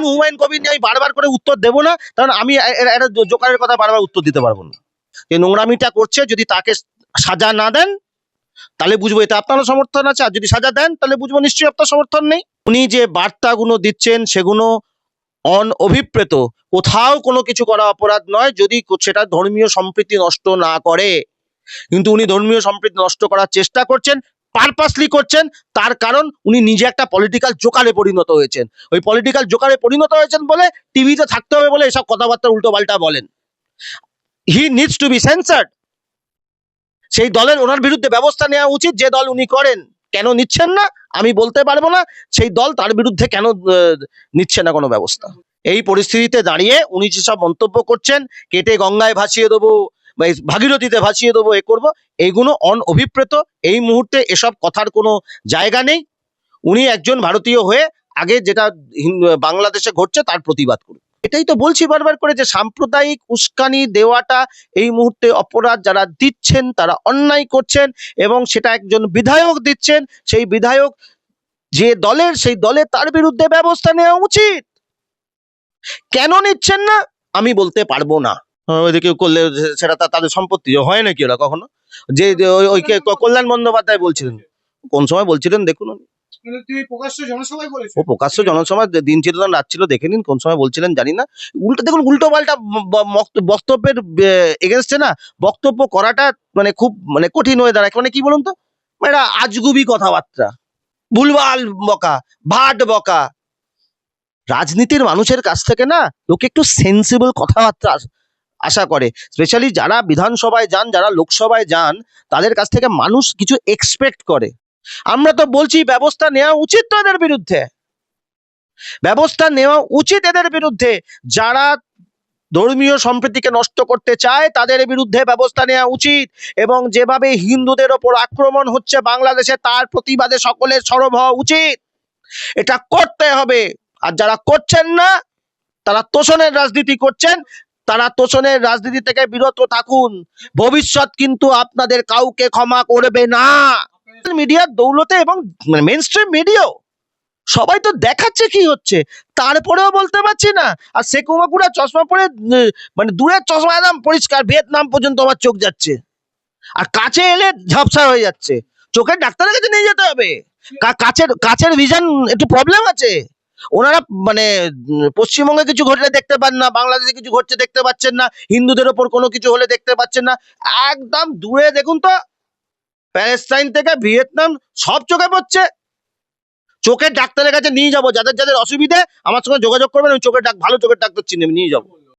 ধরুন হুমায়ুন কবির নিয়ে আমি বারবার করে উত্তর দেবো না, কারণ আমি একটা জোকারের কথা বারবার উত্তর দিতে পারব না। যে নোংরামিটা করছে, যদি তাকে সাজা না দেন, তাহলে বুঝব এটা আপনারও সমর্থন আছে, আর যদি সাজা দেন, তাহলে বুঝব নিশ্চয়ই আপনার সমর্থন নেই। উনি যে বার্তাগুলো দিচ্ছেন, সেগুলো অন অভিপ্রেত কোথাও কোনো কিছু করা অপরাধ নয়, যদি সেটা ধর্মীয় সম্প্রীতি নষ্ট না করে। কিন্তু উনি ধর্মীয় সম্প্রীতি নষ্ট করার চেষ্টা করছেন পারপাসলি করছেন, তার কারণ উনি নিজে একটা পলিটিক্যাল জোকারে পরিণত হয়েছেন। ওই পলিটিক্যাল জোকারে পরিণত হয়েছেন বলে টিভিতে থাকতে হবে বলে এসব কথাবার্তা উল্টো পাল্টা বলেন। He needs to be censored সেই দলের ওনার বিরুদ্ধে ব্যবস্থা নেওয়া উচিত, যে দল উনি করেন। কেন নিচ্ছেন না? আমি বলতে পারব না। সেই দল তার বিরুদ্ধে কেন নিচ্ছে না কোনো ব্যবস্থা? এই পরিস্থিতিতে দাঁড়িয়ে উনি যেসব মন্তব্য করছেন, কেটে গঙ্গায় ভাসিয়ে দেবো। বা ভাগীরথীতে ভাসিয়ে দেবো, এ করব, এইগুলো অন অভিপ্রেত এই মুহূর্তে এসব কথার কোনো জায়গা নেই। উনি একজন ভারতীয় হয়ে আগে যেটা বাংলাদেশে ঘটছে তার প্রতিবাদ করুন। এটাই তো বলছি বারবার করে যে সাম্প্রদায়িক উস্কানি দেওয়াটা এই মুহূর্তে অপরাধ যারা দিচ্ছেন, তারা অন্যায় করছেন এবং সেটা একজন বিধায়ক দিচ্ছেন, সেই বিধায়ক যে দলের, সেই দলে তার বিরুদ্ধে ব্যবস্থা নেওয়া উচিত। কেন নিচ্ছেন না, আমি বলতে পারব না। ওইদিকে করলে সেটা তাদের সম্পত্তি হয় নাকি ওরা কখনো? যে ওই- কল্যাণ বন্দ্যোপাধ্যায় বলছিলেন। কোন সময় বলছিলেন? দেখুন। প্রকাশ্য জনসভায় ও প্রকাশ্য জনসভা দিন ছিল না রাত ছিল দেখে নিন কোন সময় বলছিলেন জানি না। উল্টো দেখুন উল্টো পাল্টা বক্তব্যের এগেনস্টে না বক্তব্য করাটা মানে খুব মানে কঠিন হয়ে দাঁড়ায়। মানে কি বলুন তো? মানে এটা আজগুবি কথাবার্তা। ভুলভাল বকা ভাট বকা। রাজনীতির মানুষের কাছ থেকে না লোকে একটু সেন্সিবল কথাবার্তা আস- আশা করে। স্পেশালি যারা বিধানসভায় যান, যারা লোকসভায় যান, তাদের কাছ থেকে মানুষ কিছু এক্সপেক্ট করে। আমরা তো বলছি, ব্যবস্থা নেওয়া উচিত তো এদের বিরুদ্ধে। ব্যবস্থা নেওয়া উচিত এদের বিরুদ্ধে। যারা ধর্মীয় সম্প্রীতিকে নষ্ট করতে চায়, তাদের বিরুদ্ধে ব্যবস্থা নেওয়া উচিত। এবং যেভাবে হিন্দুদের ওপর আক্রমণ হচ্ছে বাংলাদেশে, তার প্রতিবাদে সকলের সরব হওয়া উচিত। এটা করতে হবে। আর যারা করছেন না, তারা তোষণের রাজনীতি করছেন তারা তোষণের রাজনীতি থেকে বিরত থাকুন। ভবিষ্যৎ কিন্তু আপনাদের কাউকে ক্ষমা করবে না। মিডিয়ার দৌলতে এবং মেন স্ট্রিম মিডিয়াও সবাই তো দেখাচ্ছে কি হচ্ছে। তারপরেও বলতে পারছি না। আর সেকুমাকুড়া চশমা পরে মানে দূরের চশমা একদম পরিষ্কার, ভিয়েতনাম পর্যন্ত আমার চোখ যাচ্ছে। আর কাছে এলে ঝাপসা হয়ে যাচ্ছে। চোখের ডাক্তারের কাছে নিয়ে যেতে হবে। কাছের কাছের ভিশন একটু প্রবলেম আছে। ওনারা মানে পশ্চিমবঙ্গে কিছু ঘটলে দেখতে পান না, বাংলাদেশে কিছু ঘটছে দেখতে পাচ্ছেন না, হিন্দুদের ওপর কোনো কিছু হলে দেখতে পাচ্ছেন না। একদম দূরে দেখুন তো, প্যালেস্টাইন থেকে ভিয়েতনাম সব চোখে পড়ছে। চোখের ডাক্তারের কাছে নিয়ে যাব, যাদের যাদের অসুবিধে, আমার সঙ্গে যোগাযোগ করবেন, আমি চোখের ডাক, ভালো চোখের ডাক্তার চিনে নিয়ে যাব।